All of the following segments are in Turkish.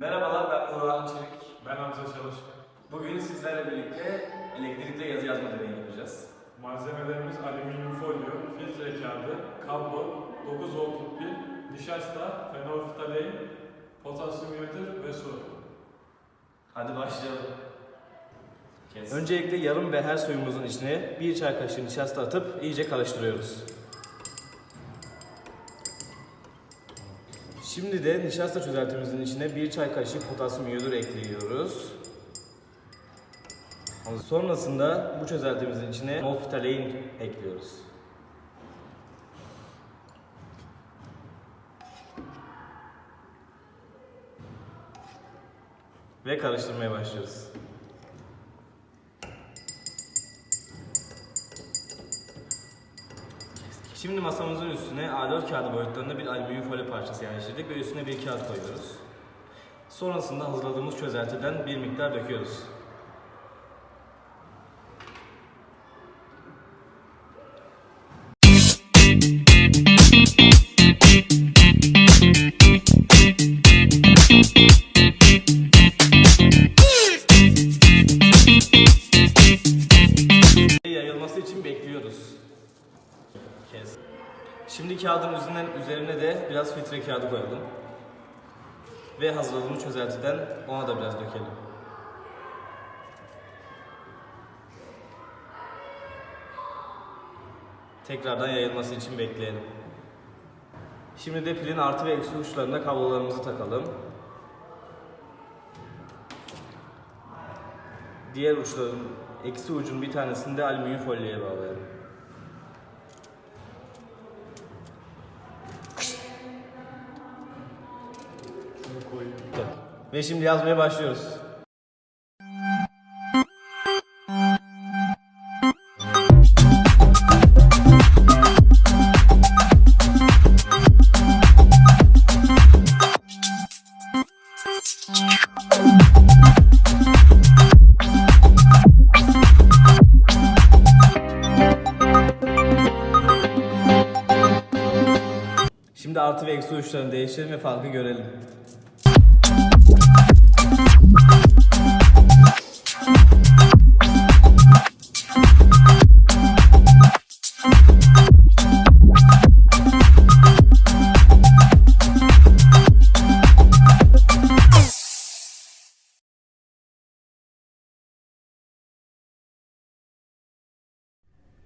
Merhabalar ben Orhan Çelik. Ben Hamza Çalışkan. Bugün sizlerle birlikte elektrikle yazı yazma deneyi yapacağız. Malzemelerimiz alüminyum folyo, filtre kağıdı, kablo, 9 voltluk pil, nişasta, fenolftalein, potasyum iyotür ve su. Hadi başlayalım. Kes. Öncelikle yarım ve her suyumuzun içine bir çay kaşığı nişasta atıp iyice karıştırıyoruz. Şimdi de nişasta çözeltimizin içine bir çay kaşığı potasyum iyodür ekliyoruz. Sonrasında bu çözeltimizin içine nolftalein ekliyoruz. Ve karıştırmaya başlıyoruz. Şimdi masamızın üstüne A4 kağıdı boyutlarında bir alüminyum folyo parçası yerleştirdik ve üstüne bir kağıt koyuyoruz. Sonrasında hazırladığımız çözeltiden bir miktar döküyoruz. Kes. Şimdi kağıdın üzerinden üzerine de biraz filtre kağıdı koyalım. Ve hazırladığımız çözeltiden ona da biraz dökelim. Tekrardan yayılması için bekleyelim. Şimdi de pilin artı ve eksi uçlarına kablolarımızı takalım. Diğer uçların eksi ucun bir tanesini de alüminyum folyoya bağlayalım. Ve şimdi yazmaya başlıyoruz. Şimdi artı ve eksi uçlarını değiştirelim ve farkı görelim.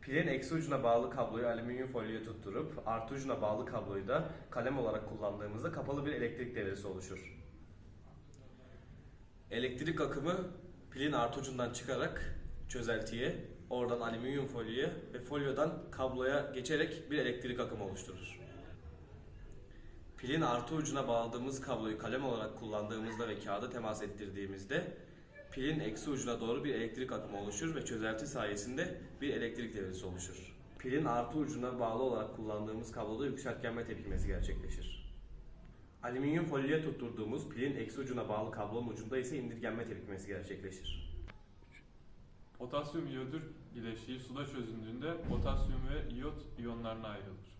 Pilin eksi ucuna bağlı kabloyu alüminyum folyoya tutturup artı ucuna bağlı kabloyu da kalem olarak kullandığımızda kapalı bir elektrik devresi oluşur. Elektrik akımı pilin artı ucundan çıkarak çözeltiye, oradan alüminyum folyoya ve folyodan kabloya geçerek bir elektrik akımı oluşturur. Pilin artı ucuna bağladığımız kabloyu kalem olarak kullandığımızda ve kağıda temas ettirdiğimizde pilin eksi ucuna doğru bir elektrik akımı oluşur ve çözelti sayesinde bir elektrik devresi oluşur. Pilin artı ucuna bağlı olarak kullandığımız kabloda yükseltgenme tepkimesi gerçekleşir. Alüminyum folyoya tutturduğumuz pilin eksi ucuna bağlı kablonun ucunda ise indirgenme tepkimesi gerçekleşir. Potasyum iyodür bileşiği suda çözündüğünde potasyum ve iyot iyonlarına ayrılır.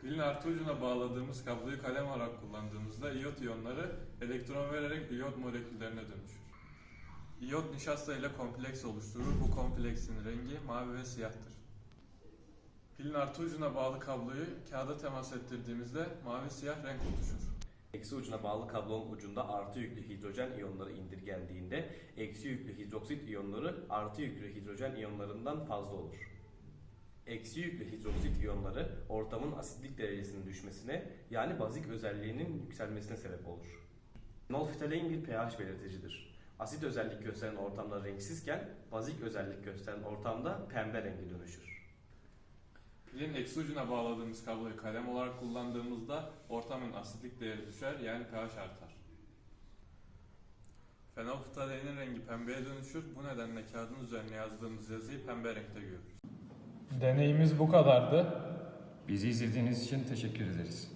Pilin artı ucuna bağladığımız kabloyu kalem olarak kullandığımızda iyot iyonları elektron vererek iyot moleküllerine dönüşür. İyot nişasta ile kompleks oluşturur. Bu kompleksin rengi mavi ve siyahtır. Pilin artı ucuna bağlı kabloyu kağıda temas ettirdiğimizde mavi siyah renk oluşur. Eksi ucuna bağlı kablonun ucunda artı yüklü hidrojen iyonları indirgendiğinde eksi yüklü hidroksit iyonları artı yüklü hidrojen iyonlarından fazla olur. Eksi yüklü hidroksit iyonları ortamın asitlik derecesinin düşmesine yani bazik özelliğinin yükselmesine sebep olur. Nolftalein bir pH belirticidir. Asit özellik gösteren ortamda renksizken bazik özellik gösteren ortamda pembe rengi dönüşür. Pilin eksi ucuna bağladığımız kabloyu kalem olarak kullandığımızda ortamın asitlik değeri düşer yani pH artar. Fenolftaleinin rengi pembeye dönüşür. Bu nedenle kağıdın üzerine yazdığımız yazıyı pembe renkte görürüz. Deneyimiz bu kadardı. Bizi izlediğiniz için teşekkür ederiz.